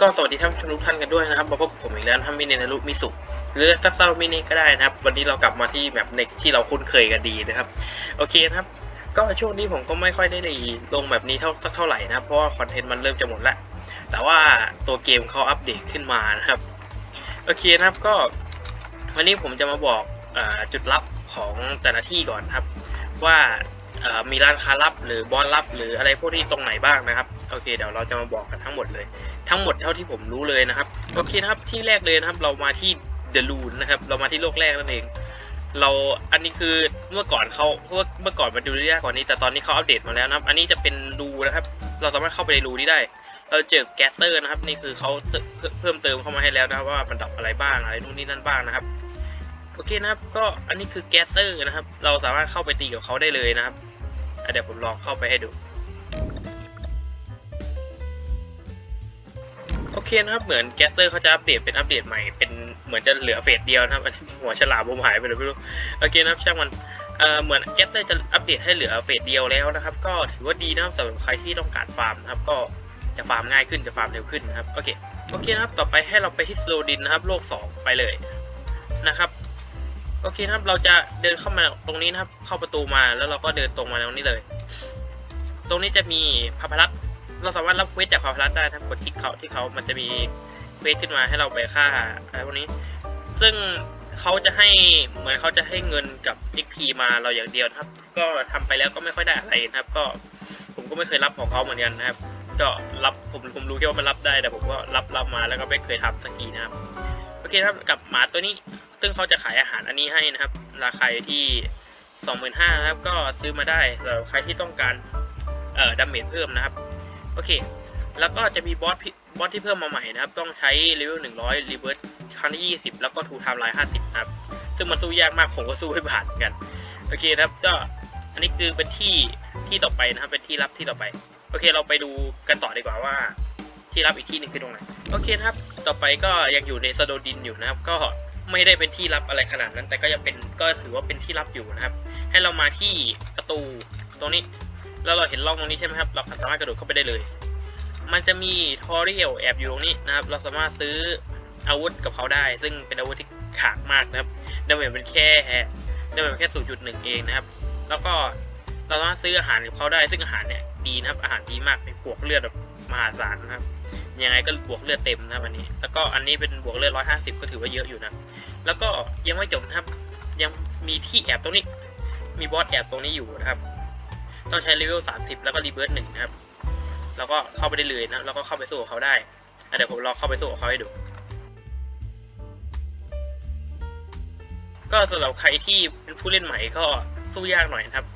ก็สวัสดีท่านผู้ชมทุกท่านกันด้วยนะครับมาพบกับผมอีกแล้วท่านมิเนนารุมิสุหรือซักเซามิเนก็ได้นะครับ วันนี้เรากลับมาที่แบบเน็กที่เราคุ้นเคยกันดีนะครับ โอเคนะครับ ก็ช่วงนี้ผมก็ไม่ค่อยได้ลงแบบนี้เท่าสักเท่าไหร่นะครับ เพราะว่าคอนเทนต์มันเริ่มจะหมดแล้วแต่ว่าตัวเกมเขาอัปเดตขึ้นมานะครับ โอเคนะครับก็ วันนี้ผมจะมาบอกอจุดลับของแต่ละที่ก่อนครับ ว่ามีร้านค้าลับหรือบอสลับหรืออะไรพวกนี้ตรงไหนบ้างนะครับ โอเค เดี๋ยวเราจะมาบอกกันทั้งหมดเลย ทั้งหมดเท่าที่ผมรู้เลยนะครับโอเคนะครับที่แรกเลยนะครับ เรามาที่เดลูนนะครับ เรามาที่โลกแรกนั่นเอง เราอันนี้คือเมื่อก่อนเขาเมื่อเมื่อก่อนมันดูได้ยากกว่านี้ แต่ตอนนี้เขาอัปเดตมาแล้วนะครับ อันนี้จะเป็นรูนะครับ เราสามารถเข้าไปในรูนี้ได้ เราเจอแกสเตอร์นะครับ นี่คือเขาเพิ่มเติมเข้ามาให้แล้วนะครับว่ามันดับอะไรบ้างอะไรนู่นนี่นั่นบ้างนะครับโอเคนะครับก็อันนี้คือแกสเตอร์นะครับ เราสามารถเข้าไปตีกับเขาได้เลยนะครับเดี๋ยวผมลองเข้าไปให้ดู โอเคนะครับ เหมือนแกสเตอร์เขาจะอัปเดตเป็นอัปเดตใหม่ เป็นเหมือนจะเหลือเฟสเดียวนะครับหัวฉลามผมหายไปเลยไม่รู้ โอเคนะครับช่างมันเอ่อเหมือนแกสเตอร์จะอัปเดตให้เหลือเฟสเดียวแล้วนะครับ ก็ถือว่าดีนะครับสำหรับใครที่ต้องการฟาร์มนะครับ ก็จะฟาร์มง่ายขึ้น จะฟาร์มเร็วขึ้นนะครับ โอเค โอเคนะครับ ต่อไปให้เราไปที่สโลดินนะครับ โลก 2 ไปเลยนะครับ โอเคนะครับ เราจะเดินเข้ามาตรงนี้นะครับ เข้าประตูมา แล้วเราก็เดินตรงมาตรงนี้เลย ตรงนี้จะมีพาพลัส เราสามารถรับเควสจากพาพลัสได้ถ้ากดคลิกเขาที่เขามันจะมีเควสขึ้นมาให้เราไปฆ่าอะไรพวกนี้ ซึ่งเขาจะให้เหมือนเขาจะให้เงินกับ XP มาเราอย่างเดียวนะครับ ก็ทำไปแล้วก็ไม่ค่อยได้อะไรนะครับ ก็ผมก็ไม่เคยรับของเขาเหมือนกันนะครับ ก็รับผมผมรู้แค่ว่ามันรับได้แต่ผมก็รับรับมาแล้วก็ไม่เคยทำสักทีนะครับโอเคครับกับหมาตัวนี้ ซึ่งเขาจะขายอาหารอันนี้ให้นะครับ ราคาอยู่ที่สองหมื่นห้านะครับ ก็ซื้อมาได้สำหรับใครที่ต้องการเอ่อดาเมจเพิ่มนะครับ โอเค แล้วก็จะมีบอสบอสที่เพิ่มมาใหม่นะครับ ต้องใช้เลเวลหนึ่งร้อยรีเวิร์สครั้งที่ยี่สิบแล้วก็ทูไทม์ไลน์ห้าสิบครับ ซึ่งมันสู้ยากมากผมก็สู้ไม่ผ่านกัน โอเคครับ ก็อันนี้คือเป็นที่ที่ต่อไปนะครับ เป็นที่ลับที่ต่อไป โอเค เราไปดูกันต่อดีกว่าว่า ที่ลับอีกที่หนึ่งคือตรงไหน โอเคครับ ต่อไปก็ยังอยู่ในสโดดินอยู่นะครับ ก็ไม่ได้เป็นที่ลับอะไรขนาดนั้น แต่ก็ยังเป็นก็ถือว่าเป็นที่ลับอยู่นะครับ ให้เรามาที่ประตูตรงนี้ แล้วเราเห็นร่องตรงนี้ใช่ไหมครับ เราสามารถกระโดดเข้าไปได้เลย มันจะมีทอเรียลแอบอยู่ตรงนี้นะครับ เราสามารถซื้ออาวุธกับเขาได้ ซึ่งเป็นอาวุธที่ขากมากนะครับดาเมจเป็นแค่ดาเมจเป็นแค่ 0.1 เองนะครับ แล้วก็เราสามารถซื้ออาหารกับเขาได้ ซึ่งอาหารเนี่ยดีนะครับ อาหารดีมากเป็นบวกเลือดแบบมหาศาลนะครับ ยังไงก็บวกเลือดเต็มนะครับอันนี้ แล้วก็อันนี้เป็นบวกเลือด 150 ก็ถือว่าเยอะอยู่นะ แล้วก็ยังไม่จบนะครับ ยังมีที่แอบตรงนี้ มีบอสแอบตรงนี้อยู่นะครับ ต้องใช้เลเวล30 แล้วก็รีเบิร์ตหนึ่งนะครับ แล้วก็เข้าไปได้เลยนะ แล้วก็เข้าไปสู้กับเขาได้เดี๋ยวผมลองเข้าไปสู้กับเขาให้ดู ก็สำหรับใครที่เป็นผู้เล่นใหม่ก็สู้ยากหน่อยนะครับ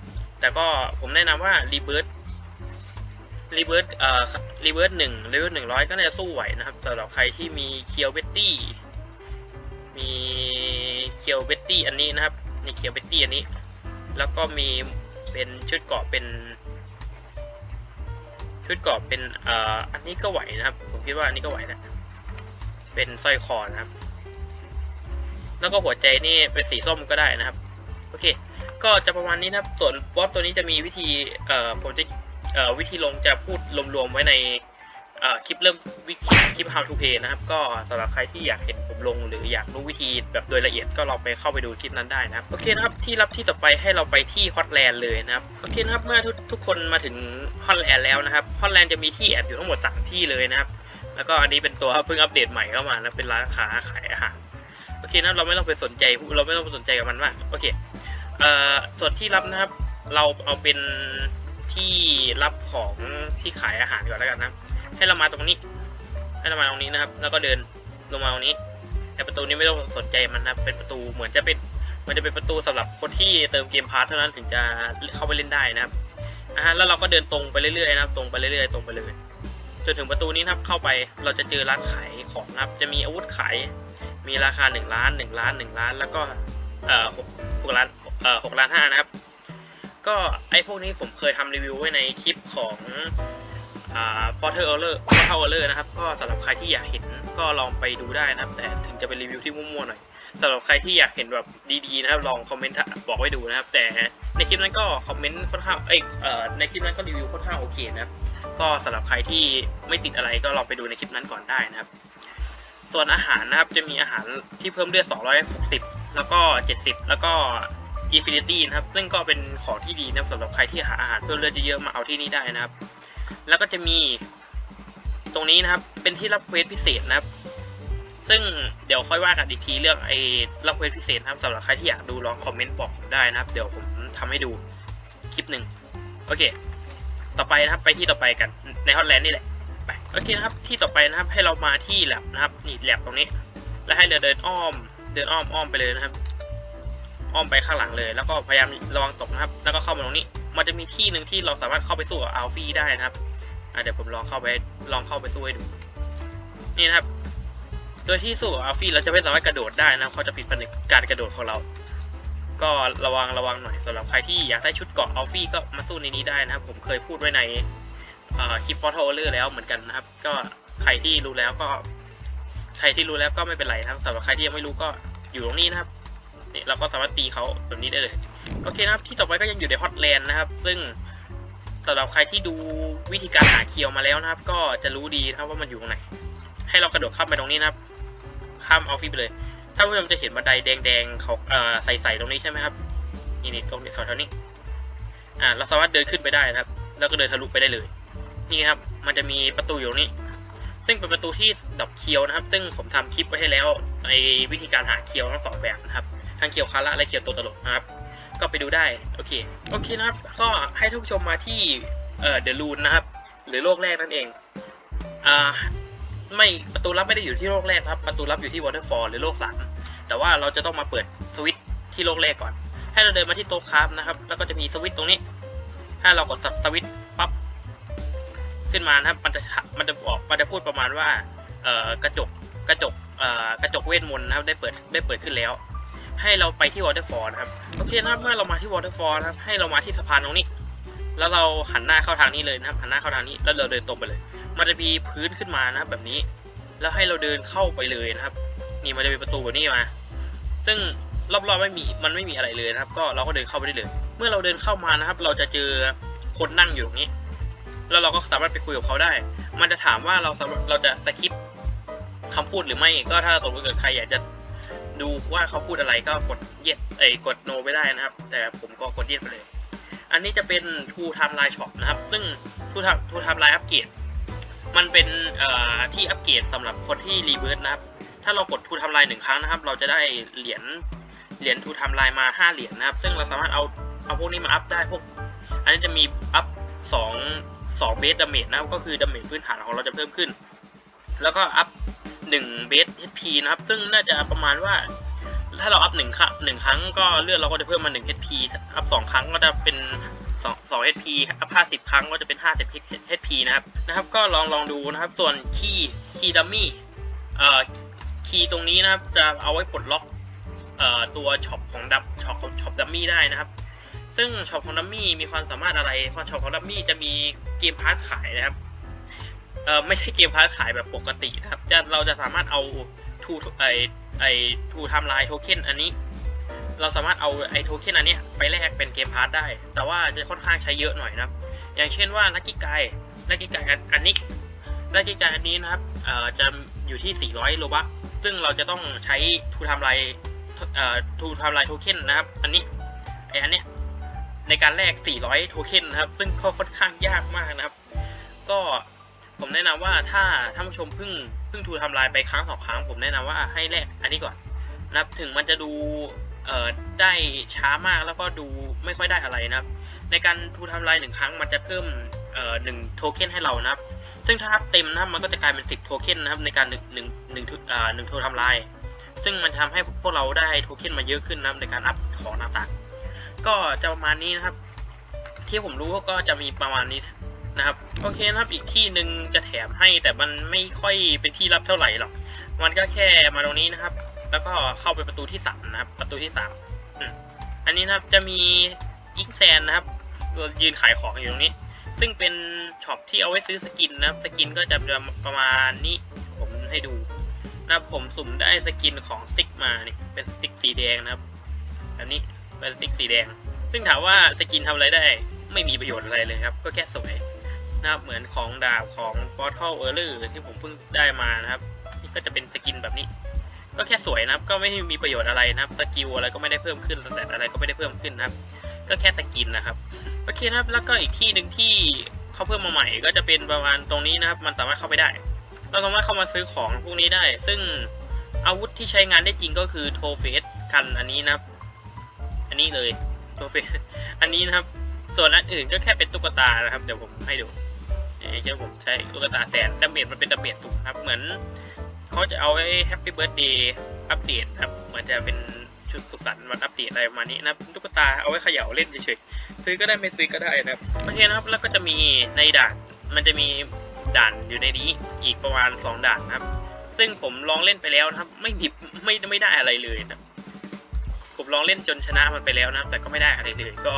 แต่ก็ผมแนะนำว่ารีเบิร์ตรีเบิร์ตเอ่อรีเบิร์ตหนึ่งเลเวลหนึ่งร้อยก็น่าจะสู้ไหวนะครับสำหรับใครที่มีเคียวเบตตี้ มีเคียวเบตตี้อันนี้นะครับนี่เคียวเบตตี้อันนี้ แล้วก็มี เป็นชุดเกาะเป็น ชุดเกาะเป็นเอ่ออันนี้ก็ไหวนะครับ ผมคิดว่าอันนี้ก็ไหวนะ เป็นสร้อยคอนะครับ แล้วก็หัวใจนี่เป็นสีส้มก็ได้นะครับ โอเค ก็จะประมาณนี้นะครับ ส่วนบอสตัวนี้จะมีวิธีเอ่อผมจะเอ่อวิธีลงจะพูดรวมๆไว้ในเอ่อคลิปเริ่มวิธีคลิป how to play นะครับ ก็สำหรับใครที่อยากเห็น ลง หรืออยากรู้วิธีแบบโดยละเอียดก็ลองไปเข้าไปดูคลิปนั้นได้นะครับโอเคนะครับที่รับที่ต่อไปให้เราไปที่ฮอตแลนด์เลยนะครับโอเคนะครับเมื่อทุกทุกคนมาถึงฮอตแลนด์แล้วนะครับฮอตแลนด์จะมีที่แอบอยู่ทั้งหมด 3 ที่เลยนะครับแล้วก็อันนี้เป็นตัวเพิ่งอัปเดตใหม่เข้ามานะเป็นร้านค้าขายอาหารโอเคนะครับเราไม่ต้องไปสนใจเราไม่ต้องไปสนใจกับมันมากโอเคเอ่อส่วนที่รับนะครับเราเอาเป็นที่รับของที่ขายอาหารก่อนแล้วกันนะ ให้เรามาตรงนี้ ให้เรามาตรงนี้นะครับ แล้วก็เดินลงมาตรงนี้ แต่ประตูนี้ไม่ต้องสนใจมันนะครับเป็นประตูเหมือนจะเป็นมันจะเป็นประตูสำหรับคนที่เติมเกมพาร์ทเท่านั้นถึงจะเข้าไปเล่นได้นะครับอ่าแล้วเราก็เดินตรงไปเรื่อยๆนะครับตรงไปเรื่อยๆตรงไปเลยจนถึงประตูนี้นะครับเข้าไปเราจะเจอร้านขายของนะครับจะมีอาวุธขายมีราคา1ล้าน1ล้าน1ล้าน แล้วก็เอ่อหกหกล้านเอ่อหกล้านห้านะครับ ก็ไอ้พวกนี้ผมเคยทำรีวิวไว้ในคลิปของอ่า f o r t e r e r ฟอร์เทอร์เออร์นะครับ ก็สำหรับใครที่อยากเห็น ก็ลองไปดูได้นะครับ แต่ถึงจะเป็นรีวิวที่มั่วๆหน่อยสำหรับใครที่อยากเห็นแบบดีๆนะครับลองคอมเมนต์บอกไว้ดูนะครับ แต่ในคลิปนั้นก็คอมเมนต์ค่อนข้างเอ้ยเอ่อในคลิปนั้นก็รีวิวค่อนข้างโอเคนะครับก็สำหรับใครที่ไม่ติดอะไรก็ลองไปดูในคลิปนั้นก่อนได้นะครับ ส่วนอาหารนะครับจะมีอาหารที่เพิ่มเลือด 260 แล้วก็ 70 แล้วก็ Infinity นะครับ ซึ่งก็เป็นของที่ดีนะครับสำหรับใครที่หาอาหารเพิ่มเลือดเยอะๆมาเอาที่นี่ได้นะครับ แล้วก็จะมี ตรงนี้นะครับ เป็นที่รับเควสพิเศษนะครับ ซึ่งเดี๋ยวค่อยว่ากันอีกทีเรื่องไอ้รับเควสพิเศษนะครับสำหรับใครที่อยากดูลองคอมเมนต์บอกผมได้นะครับ เดี๋ยวผมทำให้ดูคลิปหนึ่งโอเค ต่อไปนะครับไปที่ต่อไปกันในฮอตแลนด์นี่แหละไปโอเคนะครับที่ต่อไปนะครับให้เรามาที่แลบนะครับนี่แลบตรงนี้ แล้วให้เราเดินอ้อม เดินอ้อมอ้อมไปเลยนะครับ อ้อมไปข้างหลังเลย แล้วก็พยายามระวังตกนะครับ แล้วก็เข้ามาตรงนี้ มันจะมีที่หนึ่งที่เราสามารถเข้าไปสู้กับอัลฟี่ได้นะครับ อะเดี๋ยวผมลองเข้าไปลองเข้าไปสู้ให้ดู นี่นะครับ โดยที่สู้อัลฟี่เราจะไม่สามารถกระโดดได้นะเขาจะปิดผนึกการกระโดดของเรา ก็ระวังระวังหน่อยสำหรับใครที่อยากได้ชุดเกาะอัลฟี่ก็มาสู้ในนี้ได้นะครับ ผมเคยพูดไว้ในคลิปฟอร์ทอเลอร์แล้วเหมือนกันนะครับ ก็ใครที่รู้แล้วก็ ใครที่รู้แล้วก็ไม่เป็นไรนะครับสำหรับใครที่ยังไม่รู้ก็อยู่ตรงนี้นะครับนี่เราก็สามารถตีเขาแบบนี้ได้เลยโอเคนะครับที่ต่อไปก็ยังอยู่ในฮอตแลนด์นะครับ ซึ่ง สำหรับใครที่ดูวิธีการหาเคียวมาแล้วนะครับ ก็จะรู้ดีนะครับว่ามันอยู่ตรงไหน ให้เรากระโดดข้ามไปตรงนี้นะครับ ข้ามออฟฟิศไปเลย ถ้าผู้ชมจะเห็นบันไดแดงๆเขาเอ่อใสๆตรงนี้ใช่ไหมครับ นี่นี่ตรงนี้แถวๆนี้ อ่า เราสามารถเดินขึ้นไปได้นะครับ แล้วก็เดินทะลุไปได้เลย นี่ครับ มันจะมีประตูอยู่ตรงนี้ ซึ่งเป็นประตูที่ดอกเคียวนะครับ ซึ่งผมทำคลิปไว้ให้แล้วในวิธีการหาเคียวทั้งสองแบบนะครับ ทั้งเคียวคาระและเคียวตัวตลกนะครับ ก็ไปดูได้ โอเค โอเคนะครับ ก็ให้ทุกชมมาที่เอ่อเดอะลูนนะครับ หรือโลกแรกนั่นเอง อ่า ไม่ ประตูลับไม่ได้อยู่ที่โลกแรกครับ ประตูลับอยู่ที่วอเตอร์ฟอลหรือโลกสามแต่ว่าเราจะต้องมาเปิดสวิตช์ที่โลกแรกก่อน ให้เราเดินมาที่โต๊ะคราฟนะครับ แล้วก็จะมีสวิตช์ตรงนี้ ถ้าเรากดสับสวิตช์ปั๊บ ขึ้นมานะครับ มันจะ มันจะบอก มันจะพูดประมาณว่า เอ่อ กระจก กระจก เอ่อ กระจกเวทมนต์นะครับ ได้เปิด ได้เปิดขึ้นแล้ว ให้เราไปที่วอเตอร์ฟอลนะครับโอเคนะครับเมื่อเรามาที่วอเตอร์ฟอลนะครับให้เรามาที่สะพานตรงนี้ แล้วเราหันหน้าเข้าทางนี้เลยนะครับหันหน้าเข้าทางนี้แล้วเราเดินตรงไปเลย มันจะมีพื้นขึ้นมานะแบบนี้ แล้วให้เราเดินเข้าไปเลยนะครับ นี่มันจะเป็นประตูแบบนี้มา ซึ่งรอบๆไม่มีมันไม่มีอะไรเลยนะครับ ก็เราก็เดินเข้าไปได้เลย เมื่อเราเดินเข้ามานะครับ เราจะเจอคนนั่งอยู่ตรงนี้ แล้วเราก็สามารถไปคุยกับเขาได้ มันจะถามว่าเราสามารถเราจะสคิปคำพูดหรือไม่ก็ถ้าสมมติเกิดใครอยากจะ ดูว่าเขาพูดอะไรก็กด yes เอ้ยกด no ไปได้นะครับ แต่ผมก็กด yes ไปเลย อันนี้จะเป็น True Timeline Shop นะครับ ซึ่ง True Time True Timeline Upgrade มันเป็นที่อัปเกรดสำหรับคนที่รีเวิร์สนะครับ ถ้าเรากดทูทำลายหนึ่งครั้งนะครับ เราจะได้เหรียญเหรียญทูทำลายมาห้าเหรียญนะครับ ซึ่งเราสามารถเอาเอาพวกนี้มาอัพได้พวก อันนี้จะมีอัพสองสองเบสดาเมจนะครับก็คือดาเมจพื้นฐานของเราจะเพิ่มขึ้น แล้วก็อัพ หนึ่งเบส HP นะครับ ซึ่งน่าจะประมาณว่า ถ้าเราอัพหนึ่งครั้งหนึ่งครั้งก็เลือดเราก็จะเพิ่มมาหนึ่ง HP อัพสองครั้งก็จะเป็นสองสอง HP อัพห้าสิบครั้งก็จะเป็นห้าสิบ HP นะครับนะครับ ก็ลองลองดูนะครับ ส่วนคีย์คีย์ดัมมี่เอ่อคีย์ตรงนี้นะครับจะเอาไว้ปลดล็อกเอ่อตัวช็อปของดับช็อปของช็อปดัมมี่ได้นะครับ ซึ่งช็อปของดัมมี่มีความสามารถอะไรเพราะช็อปของดัมมี่จะมีเกมพาร์ทขายนะครับ เออไม่ใช่เกมพาร์ทขายแบบปกตินะครับ จะเราจะสามารถเอาทูไอไอทูไทม์ไลน์โทเค็นอันนี้ เราสามารถเอาไอโทเค็นอันเนี้ยไปแลกเป็นเกมพาร์ทได้ แต่ว่าจะค่อนข้างใช้เยอะหน่อยนะครับ อย่างเช่นว่าลักกี้ไกลักกี้ไกอันนี้ลักกี้ไกอันนี้นะครับเอ่อจะอยู่ที่ 400โลบัคซึ่งเราจะต้องใช้ทูทำลายเอ่อทูทำลายโทเค็นนะครับ อันนี้ไออันเนี้ยในการแลก400โทเค็นนะครับ ซึ่งก็ค่อนข้างยากมากนะครับ ก็ ผมแนะนำว่าถ้าท่านผู้ชมเพิ่งเพิ่งทูทำลายไปครั้งสองครั้ง ผมแนะนำว่าให้แลกอันนี้ก่อนนะครับถึงมันจะดูเอ่อได้ช้ามากแล้วก็ดูไม่ค่อยได้อะไรนะครับ ในการทูทำลายหนึ่งครั้งมันจะเพิ่มเอ่อหนึ่งโทเค็นให้เรานะครับ ซึ่งถ้าอัพเต็มนะมันก็จะกลายเป็นสิบโทเค็นนะครับในการหนึ่งหนึ่งหนึ่งอ่าหนึ่งโททำลาย ซึ่งมันทำให้พวกเราได้โทเค็นมาเยอะขึ้นนะครับในการอัพของต่างๆก็จะประมาณนี้นะครับ ที่ผมรู้ก็จะมีประมาณนี้ นะครับโอเคนะครับอีกที่หนึ่งจะแถมให้แต่มันไม่ค่อยเป็นที่รับเท่าไหร่หรอกมันก็แค่มาตรงนี้นะครับ แล้วก็เข้าไปประตูที่สามนะครับ ประตูที่สามอันนี้นะครับจะมีอิงแซนนะครับยืนขายของอยู่ตรงนี้ ซึ่งเป็นช็อปที่เอาไว้ซื้อสกินนะครับ สกินก็จะประมาณนี้ผมให้ดูนะครับผมสุ่มได้สกินของสติ๊กมานี่เป็นสติ๊กสีแดงนะครับอันนี้เป็นสติ๊กสีแดง ซึ่งถามว่าสกินทำอะไรได้ไม่มีประโยชน์อะไรเลยครับ ก็แค่สวย นะครับเหมือนของดาบของ f o r t a l e r l e r ที่ผมเพิ่งได้มานะครับนี่ก็จะเป็นสกินแบบนี้ ก็แค่สวยนะครับ ก็ไม่ได้มีประโยชน์อะไรนะครับสกิลอะไรก็ไม่ได้เพิ่มขึ้นสแตทอะไรก็ไม่ได้เพิ่มขึ้นนะครับ ก็แค่สกินนะครับโอเคนะครับแล้วก็อีกที่หนึ่งที่เขาเพิ่มมาใหม่ ก็จะเป็นประมาณตรงนี้นะครับ มันสามารถเข้าไปได้ เราสามารถเข้ามาซื้อของพวกนี้ได้ ซึ่งอาวุธที่ใช้งานได้จริงก็คือโทเฟสกันอันนี้นะครับ อันนี้เลยโทเฟสอันนี้นะครับ ส่วนอันอื่นก็แค่เป็นตุ๊กตานะครับ เดี๋ยวผมให้ดู เดี๋ยวผมใช้ตุ๊กตาแสนดาเมจมันเป็นดาเมจสูงครับ เหมือนเขาจะเอาไว้แฮปปี้เบิร์ดเดย์อัปเดตครับเหมือนจะเป็นชุดสุขสันต์วันอัปเดตอะไรประมาณนี้นะตุ๊กตาเอาไว้เขย่าเล่นเฉยๆซื้อก็ได้ไม่ซื้อก็ได้นะครับโอเคนะครับแล้วก็จะมีในด่านมันจะมีด่านอยู่ในนี้อีกประมาณสองด่านนะครับ ซึ่งผมลองเล่นไปแล้วนะครับ ไม่มีไม่ไม่ได้อะไรเลยนะครับผมลองเล่นจนชนะมันไปแล้วนะแต่ก็ไม่ได้อะไรเลยก็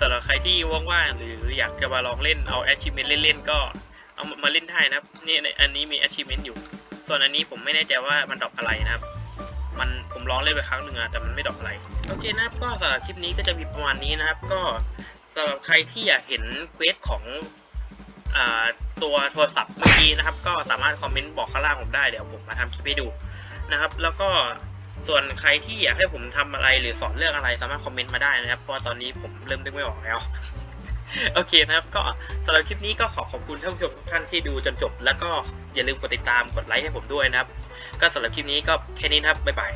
สำหรับใครที่ว่างๆหรืออยากจะมาลองเล่นเอา achievement เล่นๆก็เอามาเล่นได้นะครับนี่อันนี้มี achievement อยู่ ส่วนอันนี้ผมไม่แน่ใจว่ามันดรอปอะไรนะครับ มันผมลองเล่นไปครั้งหนึ่งอะแต่มันไม่ดรอปอะไร โอเคนะครับก็สำหรับคลิปนี้ก็จะมีประมาณนี้นะครับ ก็สำหรับใครที่อยากเห็นเควสของตัวโทรศัพท์เมื่อกี้นะครับ ก็สามารถคอมเมนต์บอกข้างล่างผมได้เดี๋ยวผมมาทำคลิปให้ดูนะครับ แล้วก็ ส่วนใครที่อยากให้ผมทำอะไรหรือสอนเรื่องอะไรสามารถคอมเมนต์มาได้นะครับ เพราะตอนนี้ผมเริ่มนึกไม่ออกแล้ว โอเคนะครับ ก็สำหรับคลิปนี้ก็ขอขอบคุณท่านผู้ชมทุกท่านที่ดูจนจบ แล้วก็อย่าลืมกดติดตามกดไลค์ให้ผมด้วยนะครับ ก็สำหรับคลิปนี้ก็แค่นี้นะครับบ๊ายบาย